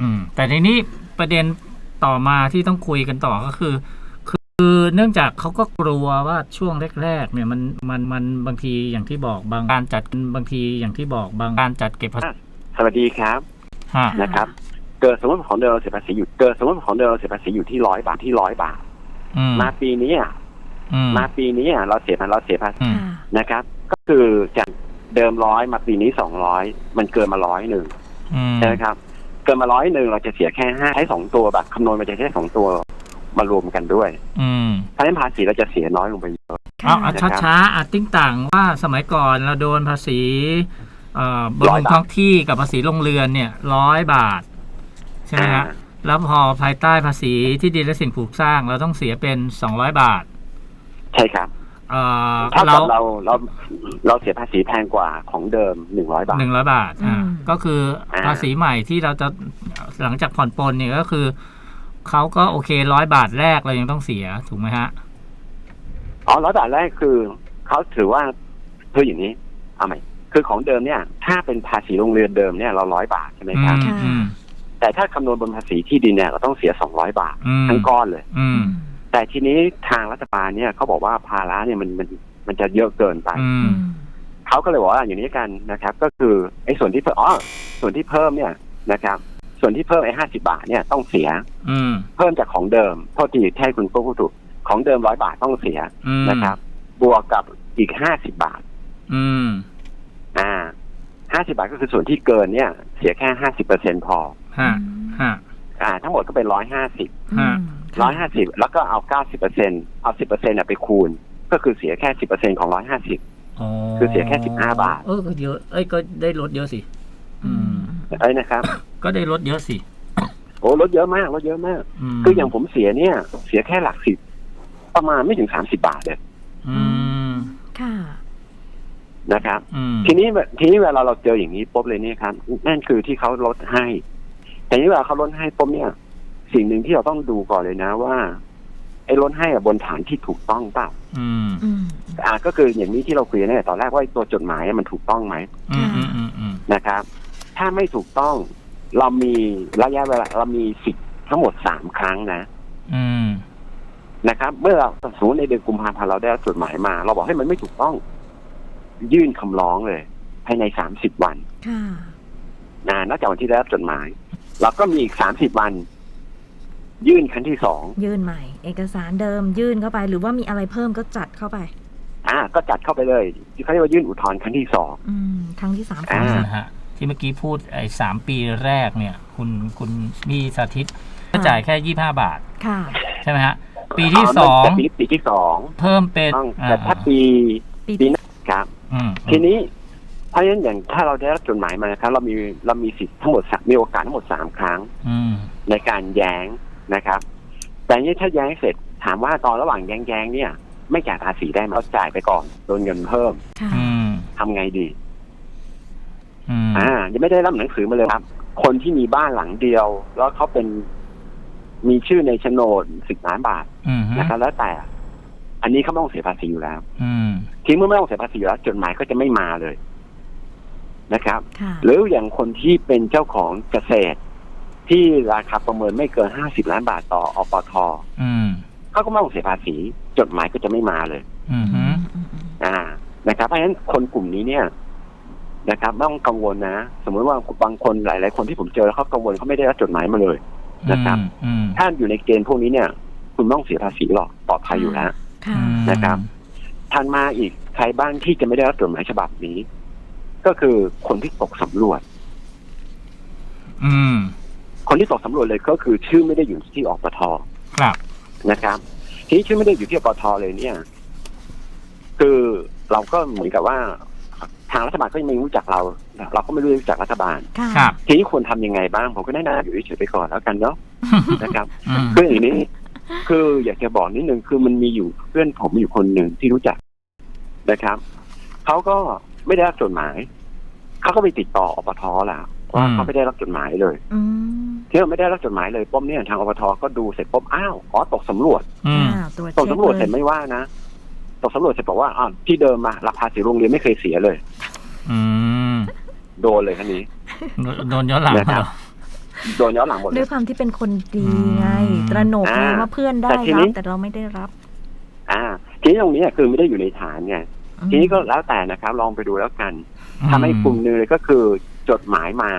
อืม แต่ทีนี้ประเด็นต่อมาที่ต้องคุยกันต่อก็คือ คือเนื่องจากเขาก็กลัวว่าช่วงแรก ๆ เนี่ยมันมันมันบางทีอย่างที่บอกบางการจัดบางทีอย่างที่บอกบางการจัดเก็บภาษีสวัสดีครับฮะค่ะนะครับ เกิดสมมติของเดิมเราเสียภาษีอยู่เกิดสมมติของเดิมเราเสียภาษีอยู่ที่ร้อยบาทที่ร้อยบาท อืมมาปีนี้อะอืมมาปีนี้อะเราเสียเราเสียภาษีอืมค่ะนะครับ ก็คือจากเดิมร้อยมาปีนี้สองร้อยมันเกินมาร้อยหนึ่งอืมใช่ไหมครับ เกินมาร้อยหนึ่งเราจะเสียแค่ห้าใช้สองตัวแบบคำนวณมันจะใช้สองตัวมารวมกันด้วย อืมเพราะฉะนั้นภาษีเราจะเสียน้อยลงไปเยอะ เอาเอานะครับช้าๆอาติ้งต่างว่าสมัยก่อนเราโดนภาษีเอ่อบนร้อยบาทท้องที่กับภาษีโรงเรือนเนี่ยร้อยบาท ใช่ไหมฮะอ่า แล้วพอภายใต้ภาษีที่ดินและสิ่งปลูกสร้างเราต้องเสียเป็นสองร้อยบาท ใช่ครับ เอ่อเท่าเรากับเราเราเราเสียภาษีแพงกว่าของเดิมหนึ่งร้อยบาท หนึ่งร้อยบาทอ่าอืม ก็คืออาภาษีใหม่ที่เราจะหลังจากผ่อนปลนเนี่ยก็คือเขาก็โอเคร้อยบาทแรกเรายังต้องเสียถูกไหมฮะ อ๋อร้อยบาทแรกคือเขาถือว่าคืออย่างนี้เอาใหม่คือของเดิมเนี่ย ถ้าเป็นภาษีโรงเรือนเดิมเนี่ยเราร้อยบาทใช่ไหมครับอืมอืม แต่ถ้าคำนวณบนภาษีที่ดินเนี่ยเราต้องเสียสองร้อยบาท อืม ทั้งก้อนเลย อืม แต่ทีนี้ทางรัฐบาลเนี่ยเขาบอกว่าภาระเนี่ยมันมันมันจะเยอะเกินไปอือืมมเขาก็เลยบอกว่าอย่างนี้กันนะครับ ก็คือไอ้ส่วนที่เพิ่มอ๋อส่วนที่เพิ่มเนี่ยนะครับ ส่วนที่เพิ่มไอ้ห้าสิบาทเนี่ยต้องเสีย อืมเพิ่มจากของเดิมโทษทีแท้คุณโก้พูดถูกของเดิมร้อยบาทต้องเสียอืมนะครับ บวกกับอีกห้าสิบาท อืม อ่าห้าสิบาทก็คือส่วนที่เกินเนี่ย เสียแค่ห้าสิบเปอร์เซ็นพอฮะฮะอ่า ทั้งหมดก็เป็นร้อยห้าสิบฮะ ร้อยห้าสิบแล้วก็เอาเก้าสิบเปอร์เซ็นเอาสิบเปอร์เซ็นไปคูณ ก็คือเสียแค่สิบเปอร์เซ็นของร้อยห้าสิบอ๋อคือเสียแค่15บาท เออก็เยอะเอ้ยก็ได้ลดเยอะสิ อืมเอ้ยนะครับ ก็ได้ลดเยอะสิโอ้ลดเยอะมากลดเยอะมากมคืออย่างผมเสียเนี่ย เสียแค่หลักสิบประมาณไม่ถึงสามสิบาทเลยอืมค่ะนะครับอืมทีนี้ทีนี้เวลาเราเจออย่างนี้ปุ๊บเลยเนี่ยครับนั่นคือที่เขาลดให้ แต่นี้เวลาเขาลดให้ปุ๊บเนี่ย สิ่งหนึ่งที่เราต้องดูก่อนเลยนะว่า ไอ้ลดให้อะบนฐานที่ถูกต้องเปล่าอืมอืมอ่าก็คืออย่างนี้ที่เราคุยกันเนี่ยตอนแรกว่าไอ้ตัวจดหมายมันถูกต้องไหมอืมอืมอืมอืมนะครับ ถ้าไม่ถูกต้อง เรามีระยะเวลาเรามีสิทธิ์ทั้งหมดสามครั้งนะอืมนะครับ เมื่อเราสมมติในเดือนกุมภาพันธ์เราได้รับจดหมายมา เราบอกให้มันไม่ถูกต้อง ยื่นคำร้องเลยภายในสามสิบวันค่ะนะนอกจากวันที่ได้รับจดหมาย เราก็มีอีกสามสิบวัน ยื่นครั้งที่สองยื่นใหม่ เอกสารเดิมยื่นเข้าไป หรือว่ามีอะไรเพิ่มก็จัดเข้าไป อ่า ก็จัดเข้าไปเลยที่เขาเรียกว่ายื่นอุทธรณ์ครั้งที่สองอืมครั้งที่สามอ่านะฮะที่เมื่อกี้พูดไอ้สามปีแรกเนี่ย คุณคุณมีสาธิตก็จ่ายแค่ยี่ห้าบาท ค่ะ ใช่ไหมฮะ ปีที่สองแต่ปีปีที่สองเพิ่มเป็นต้องอ่าแต่ถ้าปีปี ปีหน้าครับ อืมทีนี้เพราะฉะนั้นอย่างถ้าเราได้รับจดหมายมานะครับ เรามีเรามีสิทธิ์ทั้งหมดสามมีโอกาสทั้งหมดสามครั้ง อืม ในการแย้ง นะครับ แต่นี่ถ้าแย้งเสร็จถามว่าตอนระหว่างแย้งแย้งๆเนี่ย ไม่จ่ายภาษีได้ไหมเราจ่ายไปก่อนโดนเงินเพิ่มค่ะอืมทำไงดีอืมอ่ายังไม่ได้รับหนังสือมาเลยครับ คนที่มีบ้านหลังเดียว แล้วเขาเป็นมีชื่อในโฉนดสิบล้านบาทอืมนะครับแล้วแต่ อันนี้เขาไม่ต้องเสียภาษีอยู่แล้วอืมทีเมื่อไม่ต้องเสียภาษีอยู่แล้ว จดหมายก็จะไม่มาเลยนะครับค่ะหรืออย่างคนที่เป็นเจ้าของเกษตร ที่ราคาประเมินไม่เกินห้าสิบล้านบาทต่ออปทอืมเขาก็ไม่ต้องเสียภาษี จดหมายก็จะไม่มาเลย อืมอืมอืมอ่า นะครับ เพราะฉะนั้นคนกลุ่มนี้เนี่ย นะครับไม่ต้องกังวลนะ สมมติว่าบางคนหลาย ๆ คนที่ผมเจอแล้วเขากังวลเขาไม่ได้รับจดหมายมาเลย นะครับ อืมถ้าอยู่ในเกณฑ์พวกนี้เนี่ย คุณไม่ต้องเสียภาษีหรอกปลอดภัยอยู่แล้ว ค่ะนะครับ ทันมาอีกใครบ้างที่จะไม่ได้รับจดหมายฉบับนี้ ก็คือคนที่ตกสำรวจ อืม คนที่ตกสำรวจเลยก็คือชื่อไม่ได้อยู่ที่อปทครับนะครับ ทีนี้ชื่อไม่ได้อยู่ที่อปทเลยเนี่ย คือเราก็เหมือนกับว่า ทางรัฐบาลก็ยังไม่รู้จักเรา เราก็ไม่รู้จักรัฐบาลค่ะครับทีนี้ควรทำยังไงบ้างผมก็แนะนำอยู่เฉยๆไปก่อนแล้วกันเนาะนะครับอืมคืออย่างนี้คืออยากจะบอกนิดนึงคือมันมีอยู่เพื่อนผมอยู่คนหนึ่งที่รู้จักนะครับเขาก็ไม่ได้รับจดหมายเขาก็ไปติดต่ออปทแหละ ว่าเขาไม่ได้รับจดหมายเลยอืมที่เราไม่ได้รับจดหมายเลยปุ๊บเนี่ยทางอปทก็ดูเสร็จปุ๊บอ้าวอ๋อตกสำรวจอืมค่ะตรวจตกเช็คสำรวจเลเสร็จยไม่ว่านะตกสำรวจเสร็จบอกว่าอ้าวที่เดิมมาราคาสีโรงเรียนไม่เคยเสียเลย อืมโดนเลยคันนี้ โดนโดนย้อนหลังนะครับเหรอโดนย้อนหลังหมดเลด้วยยความที่เป็นคนดีไงอืมตระหนกไงอ่าว่าเพื่อนได้แต่ทีรันี้บแต่เราไม่ได้รับ อ่า ทีนี้ตรงนี้คือไม่ได้อยู่ในฐานไงอืมทีนี้ก็แล้วแต่นะครับ ลองไปดูแล้วกันอืมทำให้กลุ่มหนึงเลยก็คือ จดหมายมา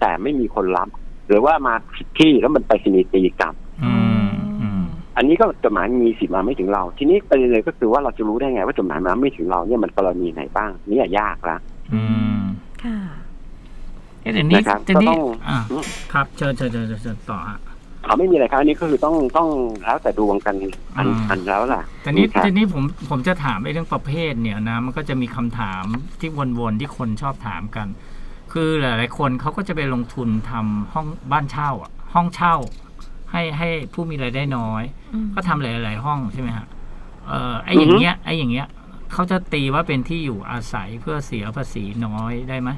แต่ไม่มีคนรับ หรือว่ามาผิดที่แล้วมันไปสนีย์ตีกลับอืมอืมอันนี้ก็จดหมายมีสิทธิ์มาไม่ถึงเรา ทีนี้ประเด็นเลยก็คือว่าเราจะรู้ได้ไง ว่าจดหมายมาไม่ถึงเราเนี่ยมันกรณีไหนบ้างเนี่ยยากละอืมค่ะเอ๊ะแต่นี้นะครับแต่ก็นี้ต้องอ่าครับเชิญเชิญเชิญเชิญเชิญต่อฮะเขาไม่มีอะไรครับอันนี้ก็คือต้องต้องแล้วแต่ดวงกันอันอืมอันแล้วล่ะแต่นี้ครับทีนี้ผมผมจะถามไอ้เรื่องประเภทเนี่ยนะมันก็จะมีคำถามที่วนๆที่คนชอบถามกัน คือหลายๆคนเขาก็จะไปลงทุนทำห้องบ้านเช่าอะ ห้องเช่า ให้ให้ผู้มีรายได้น้อยอืมก็ทำหลาย ๆ ห้องใช่ไหมฮะเอ่อไอ้อย่างเงี้ยไอ้อย่างเงี้ยเขาจะตีว่าเป็นที่อยู่อาศัยเพื่อเสียภาษีน้อยได้ไหม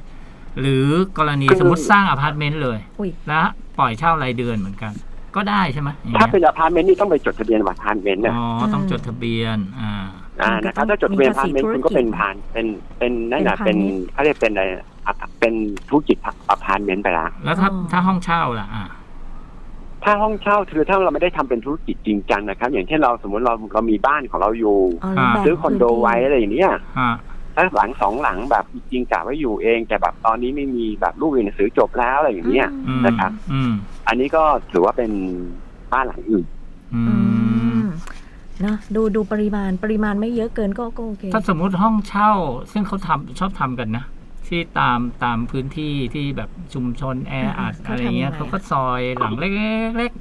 หรือกรณีคือสมมติสร้างอพาร์ตเมนต์เลยอุ้ยแล้วปล่อยเช่ารายเดือนเหมือนกัน ก็ได้ใช่ไหมอย่างถ้าเงี้ยเป็นอพาร์ตเมนต์นี่ต้องไปจดทะเบียนอพาร์ตเมนต์นะอ๋อต้องจดทะเบียนอ่าอ่านะครับถ้าจดทะเบียนอพาร์ตเมนต์คุณก็เป็นผ่านเป็นเป็นนั่นแหละเป็นเขาเรียกเป็นอะไรอะ เป็นธุรกิจอพาร์ตเมนต์ไปละแล้วถ้าถ้าห้องเช่าล่ะอ่าถ้าห้องเช่าคือถ้าเราไม่ได้ทำเป็นธุรกิจจริงจังนะครับ อย่างเช่นเราสมมติเราเรามีบ้านของเราอยู่เอาแล้วอ่าแบ่งซื้อคอนโดพื้ที่ไว้อะไรอย่างเนี้ยฮะถ้าหลังสองหลังแบบจริงๆกะไว้อยู่เอง แต่แบบตอนนี้ไม่มีแบบลูกเรียนหนังสือจบแล้วอะไรอย่างเงี้ยอืมนะครับอืมอันนี้ก็ถือว่าเป็นบ้านหลังอื่นอือืมมเนอะดูดูปริมาณปริมาณไม่เยอะเกินก็ก็โอเคถ้าสมมุติห้องเช่า ซึ่งเขาทำชอบทำกันนะ ที่ตามตามพื้นที่ที่แบบชุมชนแออัดอ่าอะไรเงี้ยเขาทำยังไงเขาก็ซอยหลังเล็ก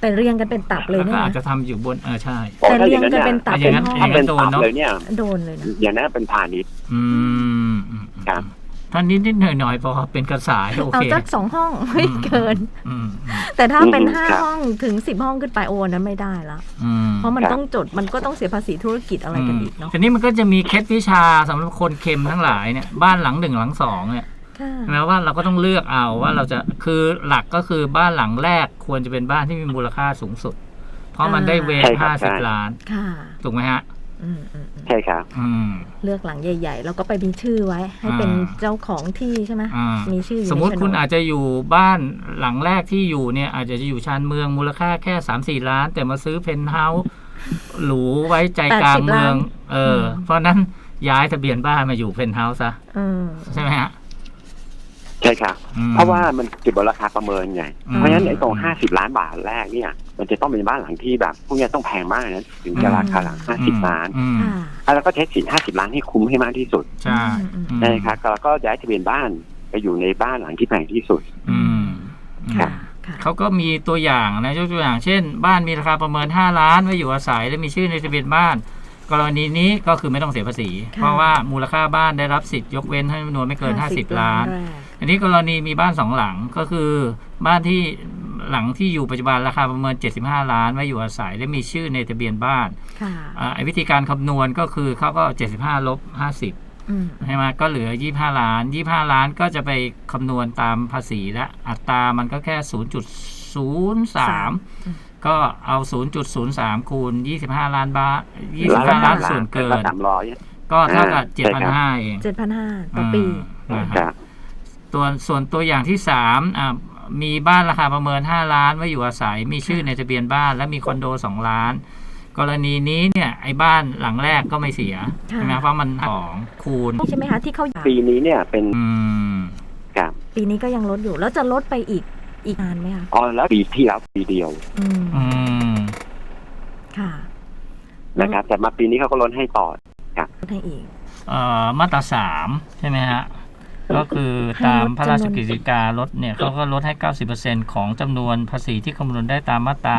แต่เรียงกันเป็นตับๆเลยแล้วเนี่ก็ยอาจจะททำอยู่บนเออใช่โอ้แต่ถ้าอเรียย่างงนั้นกันเนี่ยเป็นตับอย่าเป็งนนั้นห้องถ้าเป็นโดนตับเนอะเลยเนี่ยโดนเลยนะอย่างนั้นเป็นพาณิชย์อืมอืมครับ ท่านนิดนิดๆหน่อยหน่อยๆพอเป็นกระสายโอเอาเคสักสองห้องไม่เกินอืมอืมแต่ถ้าเป็นอืมห้าครับห้องถึงสิบห้องขึ้นไปโอนนั้นไม่ได้ละอืมเพราะมันครับต้องจดมันก็ต้องเสียภาษีธุรกิจอะไรกันอีกเนาะทีนี้มันก็จะมีเคล็ดวิชาสำหรับคนเค็มทั้งหลายเนี่ยบ้านหลังหนึ่งหลังสองเนี่ยค่ะแม้ว่าเราก็ต้องเลือกเอาว่าเราจะคือหลักก็คือบ้านหลังแรกควรจะเป็นบ้านที่มีมูลค่าสูงสุด เพราะมันได้เวทใช่ครับห้าสิบใช่ล้านค่ะถูกไหมฮะ อืมอืมอืมใช่ครับ อืม เลือกหลังใหญ่ ๆ แล้วก็ไปมีชื่อไว้ ให้เป็นอ่าเจ้าของที่ใช่ไหมอ่ามีชื่ออยู่สมมุติในโฉนดคุณอาจจะอยู่บ้านหลังแรกที่อยู่เนี่ยอาจจะอยู่ชานเมืองมูลค่าแค่สามสี่ล้าน แต่มาซื้อเพนท์เฮาส์หรูไว้ใจกลางเมือง เออ เพราะนั้นย้ายทะเบียนบ้านมาอยู่เพนท์เฮาส์ซะเออใช่ไหมฮะ ใช่ครับอืมเพราะว่ามันเก็บบนราคาประเมินไงอืมเพราะฉะนั้นไอ้ตรงห้าสิบล้านบาทแรกเนี่ย มันจะต้องเป็นบ้านหลังที่แบบพวกเนี้ยต้องแพงมากนะถึงจะราคาหลังห้าสิบล้านอืมค่ะแล้วก็ใช้สินห้าสิบล้านให้คุ้มให้มากที่สุดใช่อืมอืมนะครับแล้วก็ย้ายทะเบียนบ้านไปอยู่ในบ้านหลังที่แพงที่สุดอืมค่ะค่ะเขาก็มีตัวอย่างนะยกตัวอย่างเช่น บ้านมีราคาประเมิน 5 ล้านไว้อยู่อาศัยและมีชื่อในทะเบียนบ้าน กรณีนี้ก็คือไม่ต้องเสียภาษีค่ะเพราะว่ามูลค่าบ้านได้รับสิทธิ์ยกเว้นให้จำนวนไม่เกิน 50 ล้านแรกอันนี้กรณีมีบ้านสองหลังก็คือบ้านที่หลังที่อยู่ปัจจุบันราคาประเมิน 75 ล้านไว้อยู่อาศัยและมีชื่อในทะเบียนบ้านค่ะอ่าไอ้วิธีการคำนวณก็คือเขาก็ 75ลบ50อืมใช่ไหมก็เหลือ 25 ล้าน 25 ล้านก็จะไปคำนวณตามภาษีและอัตรามันก็แค่ 0.03 ก็เอา 0.03 คูณ 25 ล้านบาท25 ล้านส่วนเกินสามร้อยก็เท่ากับอ่าใช่ครับ7,500 เองเจ็ดพันห้าต่อปีอ่านะคฮะรับตัวส่วนตัวอย่างที่3อ่ามีบ้านราคาประเมิน 5 ล้านไว้อยู่อาศัย มีชื่อในทะเบียนบ้าน และมีคอนโด 2 ล้าน กรณีนี้เนี่ยไอ้บ้านหลังแรกก็ไม่เสียค่ะใช่ไหมเพราะมันของคูณใช่ไหมคะที่เขาอยากปีนี้เนี่ยเป็นอืมครับปีนี้ก็ยังลดอยู่แล้วจะลดไปอีก อีกนานไหมคะอ๋อแล้วปีที่แล้วปีเดียวอืมอืม ค่ะนะครับ แต่มาปีนี้เขาก็ลดให้ต่อลดให้อีก เอ่อมาตราสามใช่ไหมฮะ ก็คือตามพระราชกฤษฎีกาลดเนี่ยเขาก็ลดให้ 90%ของจำนวนภาษีที่คำนวณได้ตามมาตรา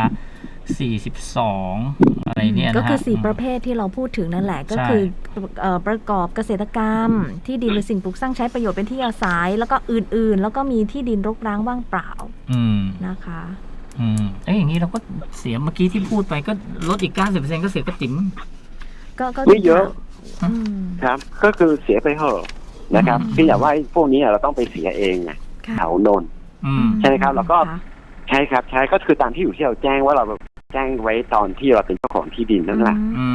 42 อะไรเนี่ยนะฮะ ก็คือสี่ประเภทที่เราพูดถึงนั่นแหละก็ใช่คือเอ่อประกอบเกษตรกรรม ที่ดินหรือสิ่งปลูกสร้างใช้ประโยชน์เป็นที่อาศัย แล้วก็อื่นๆ แล้วก็มีที่ดินรกร้างว่างเปล่า อืมนะคะ อืมเอ้ยอย่างนี้เราก็เสียเมื่อกี้ที่พูดไปก็ลดอีก90%ก็เสียกระติ๋มก็ก็ไม่เยอะ อืมครับ ก็คือเสียไปเถอะนะครับอืมพี่อย่าว่าไอ้พวกนี้เราต้องไปเสียเองไงค่ะ แถวนนท์ อืม ใช่ไหมครับแล้วก็ค่ะใช่ครับ ใช่ก็คือตามที่อยู่ที่เราแจ้งว่าเรา แจ้งไว้ตอนที่เราเป็นเจ้าของที่ดินนั่นแหละอ๋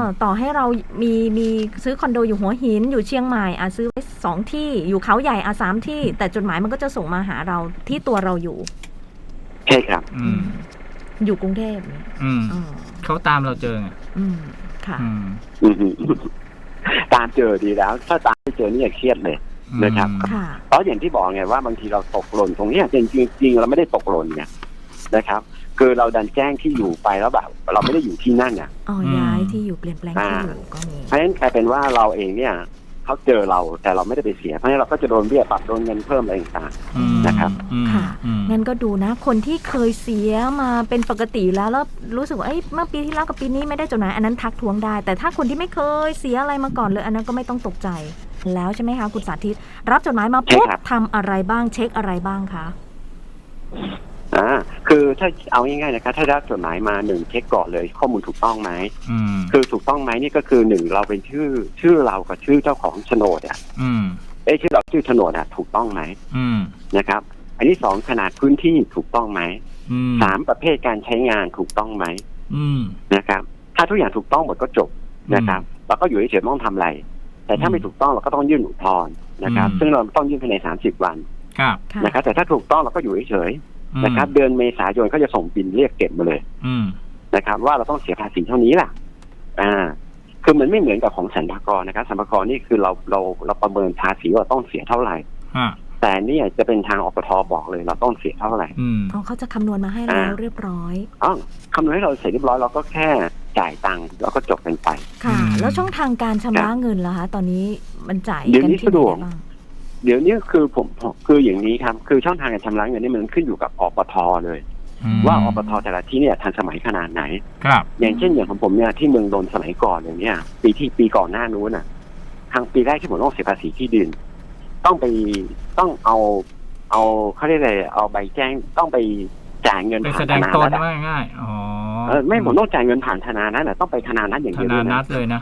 อต่อให้เรามีมีซื้อคอนโดอยู่หัวหินอยู่เชียงใหม่อาซื้อไว้สองที่อยู่เขาใหญ่อาสามที่ แต่จดหมายมันก็จะส่งมาหาเราที่ตัวเราอยู่ ใช่ครับ อืม อยู่กรุงเทพเนี่ยอืมอ๋อเขาตามเราเจอไงอืมค่ะ อืมอือฮึตามเจอดีแล้ว ถ้าตามไม่เจอนี่อย่าเครียดเลย นะครับ ค่ะ เพราะอย่างที่บอกไงว่าบางทีเราตกหล่นตรงเนี้ยจริงๆจริงๆเราไม่ได้ตกหล่นเนี่ยนะครับ คือเราดันแจ้งที่อยู่ไปแล้วแบบเราไม่ได้อยู่ที่นั่นเนี่ยอ๋อย้ายที่อยู่เปลี่ยนแปลงที่อยู่ก็มีเพราะฉะนั้นกลายเป็นว่าเราเองเนี่ยเขาเจอเราแต่เราไม่ได้ไปเสียเพราะฉะนั้นเราก็จะโดนเบี้ยปรับโดนเงินเพิ่มอะไรต่างอืมนะครับอืมค่ะอืมงั้นก็ดูนะ คนที่เคยเสียมาเป็นปกติอยู่แล้วแล้วรู้สึกว่าเอ้ยเมื่อปีที่แล้วกับปีนี้ไม่ได้จดหมายอันนั้นทักท้วงได้ แต่ถ้าคนที่ไม่เคยเสียอะไรมาก่อนเลย อันนั้นก็ไม่ต้องตกใจ แล้วใช่ไหมคะคุณสาธิต รับจดหมายมาปุ๊บใช่ครับทำอะไรบ้างเช็คอะไรบ้างคะๆอ่า คือถ้าเอาง่ายๆนะครับถ้าได้จดหมายมาหนึ่งเช็คก่อนเลย ข้อมูลถูกต้องไหมอืมคือถูกต้องไหมนี่ก็คือหนึ่งเราเป็นชื่อชื่อเรากับชื่อเจ้าของโฉนดอะอืมเอ้ยชื่อเราชื่อโฉนดอะถูกต้องไหมอืมนะครับ อันที่สองขนาดพื้นที่ถูกต้องไหมอืมสามประเภทการใช้งานถูกต้องไหมอืมนะครับ ถ้าทุกอย่างถูกต้องหมดก็จบนะครับเราก็อยู่เฉยๆไม่ต้องทำอะไร แต่ถ้าอืมไม่ถูกต้องเราก็ต้องยื่นอุทธรณ์นะครับอืมซึ่งเราต้องยื่นภายในสามสิบวันครับค่ะ นะครับแต่ถ้าถูกต้องเราก็อยู่เฉยอืมๆ นะครับ เดือนเมษายนก็จะส่งบินเรียกเก็บมาเลย อืมนะครับ ว่าเราต้องเสียภาษีเท่านี้ล่ะ อ่า คือมันไม่เหมือนกับของสรรพากรนะครับสรรพากรนี่คือเราเราเราประเมินภาษีว่าเราต้องเสียเท่าไหร่อะแต่เนี่ยจะเป็นทางอปทบอกเลยเราต้องเสียเท่าไหร่อืมอ๋อเขาจะคำนวณมาให้แล้วอ่าเรียบร้อยอ๋อคำนวณให้เราเสร็จเรียบร้อยเราก็แค่จ่ายตังค์แล้วก็จบกันไป ค่ะอืมแล้วช่องทางการชำระเงินล่ะคะ ตอนนี้มันจ่ายเดี๋ยวกันนี้ที่ไหนสะดวกได้บ้าง เดี๋ยวนี้คือผมผมคืออย่างนี้ครับ คือช่องทางการชำระเงินนี่มันขึ้นอยู่กับอปทเลยมว่าอปทแต่ละที่เนี่ยทันสมัยขนาดไหน ครับ อย่างเช่นอย่างของผมเนี่ยที่เมืองนนท์สมัยก่อนเลยเนี่ยปีที่ปีก่อนหน้านู้นน่ะ ทางปีแรกที่ผมต้องเสียภาษีที่ดิน ต้องไปต้องเอาเอาเขาเรียกอะไรเอาใบแจ้งต้องไปจ่ายเงินไปผ่าแสนดธงนาตนนัตอะว่าง่ายอ๋อเออไม่ผมต้องจ่ายเงินผ่านธนานัตอะต้องไปธนานัตอย่างธเดียวเลนายนันะดเลยนะ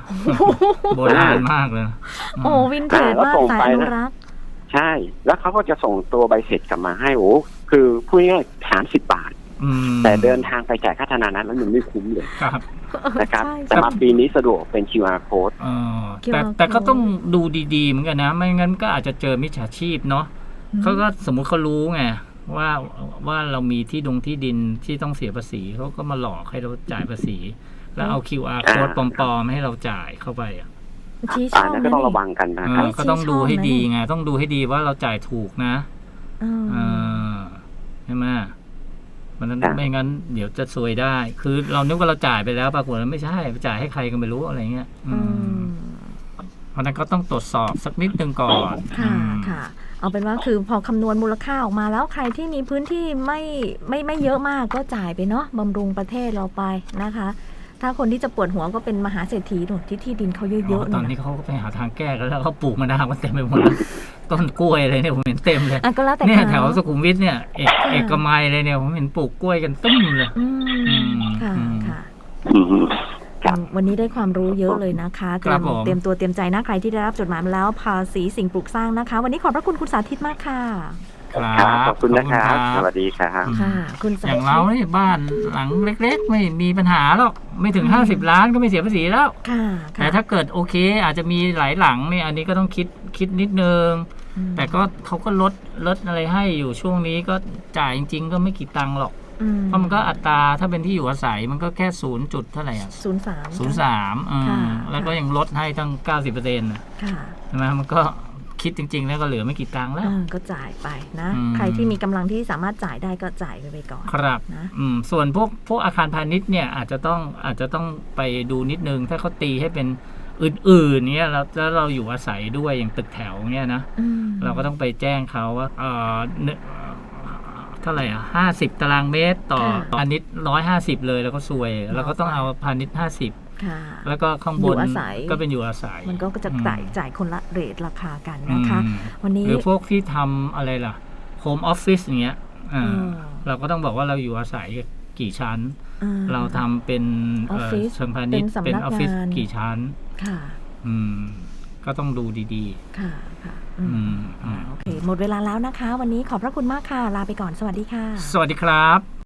โบราณมากเลยนะโอ้วินเทจอ่าแล้วมากส่งสายไปอนะ นุรักษ์ ใช่ แล้วเขาก็จะส่งตัวใบเสร็จกลับมาให้โอ้คือพูดง่ายๆสามสิบบาท อืมแต่เดินทางไปจ่ายค่าธนานัตแล้วมันไม่คุ้มเลยครับ นะครับใช่แต่มาปีนี้สะดวกเป็น QR code เออ QR แต่แต่ก็ code ต้องดูดีๆเหมือนกันนะ ไม่งั้นก็อาจจะเจอมิจฉาชีพเนาะเขาก็สมมุติเขารู้ไงว่าว่าเรามีที่ดงที่ดินที่ต้องเสียภาษีเขาก็มาหลอกให้เราจ่ายภาษี แล้วเอา QR code ปลอมๆให้เราจ่ายเข้าไปอะ ชี้ช่อ่าองนั้นนะก็ต้องนี่ระวังกันนะเอครับ อก็ต้องดูให้ดีไงต้องดูให้ดีว่าเราจ่ายถูกนะเออเออใช่ไหมมันนั้นครับ ไม่งั้นเดี๋ยวจะซวยได้ คือเรานึกว่าเราจ่ายไปแล้วปรากฏว่าไม่ใช่ไปจ่ายให้ใครก็ไม่รู้อะไรเงี้ยอือืม มเพราะฉะนั้นก็ต้องตรวจสอบสักนิดนึงก่อนค่ะอืม ค่ะ เอาเป็นว่าคือพอคำนวณมูลค่าออกมาแล้วใครที่มีพื้นที่ไม่ไม่ไม่เยอะมากก็จ่ายไปเนาะบำรุงประเทศเราไปนะคะ ถ้าคนที่จะปวดหัวก็เป็นมหาเศรษฐีหนุนที่ที่ดินเขาเยอะๆตอนเนี่ยนี้เขาก็ไปหาทางแก้กันแล้วเขาปลูกมะนาวกันเต็มไปหมดแล้วต้นกล้วยอะไรเนี่ยผมเห็นเต็มเลยอะก็แล้วแต่เนี่ยเขาแถวสุขุมวิทเนี่ยเอกค่ะเอกมัยเลยเนี่ยผมเห็นปลูกกล้วยกันตึ้มเลยอืมอืมค่ะอืมค่ะอืมครับวันนี้ได้ความรู้เยอะเลยนะคะเตครัรียบมผมเตรียมตัวเตรียมใจนะใครที่ได้รับจดหมายมาแล้วภาษีสิ่งปลูกสร้างนะคะ วันนี้ขอบพระคุณคุณสาธิตมากค่ะ ครับขอบคุณนะครับสวัสดีครับอืมค่ะ คุณสาอธิย่างตเราเนี่ยบ้านหลังเล็ก ๆ ไม่มีปัญหาหรอกไม่ถึงอืมห้าสิบล้านก็ไม่เสียภาษีแล้วค่ะค่ะแต่ถ้าเกิดโอเค อาจจะมีหลายหลังเนี่ยอันนี้ก็ต้องคิดคิดนิดนึงอืมแต่ก็เขาก็ลดลดอะไรให้อยู่ช่วงนี้ก็จ่ายจริง ๆ ก็ไม่กี่ตังค์หรอกอืเพราะมันก็อัตราถ้าเป็นที่อยู่อาศัยมันก็แค่ศูนย์จุดเท่าไหร่อะศูนย์สามศูนย์สามค่ะแล้วก็ยังลดให้ตั้งเก้าสิบเปอร์เซ็นต์ค่ะใช่ไหมมันก็ คิดจริง ๆ แล้วก็เหลือไม่กี่ตังค์แล้ว เออก็จ่ายไปนะ อืม ใครที่มีกำลังที่สามารถจ่ายได้ก็จ่ายไปไปก่อน ครับ นะ อืม ส่วนพวกพวกอาคารพาณิชย์เนี่ยอาจจะต้องอาจจะต้องไปดูนิดนึง ถ้าเขาตีให้เป็นอื่นๆเนี่ยแล้วแล้วเราอยู่อาศัยด้วยอย่างตึกแถวเนี่ยนะ อืมเราก็ต้องไปแจ้งเขาว่าเออเนเท่าไหร่อะห้าสิบตารางเมตรต่อพาณิชย์ร้อยห้าสิบเลยแล้วก็ซวยเราก็ต้องเอาพาณิชย์ห้าสิบค่ะ แล้วก็ข้างบนอยู่อาศัยก็เป็นอยู่อาศัย มันก็จะอืมจ่ายจ่ายคนละเรทราคากันนะคะอืมวันนี้หรือพวกที่ทำอะไรล่ะโฮมออฟฟิศอย่างเงี้ยอ่าอืมเราก็ต้องบอกว่าเราอยู่อาศัยกี่ชั้นอ่เราทำเป็นเอ่อ Office เชิงพาณิชย์เป็นสำนักเป็นออฟฟิศงานกี่ชั้นค่ะอืมก็ต้องดูดีค่ะค่ะๆอือืมมอืมโอเค หมดเวลาแล้วนะคะ วันนี้ขอบพระคุณมากค่ะ ลาไปก่อน สวัสดีค่ะ สวัสดีครับ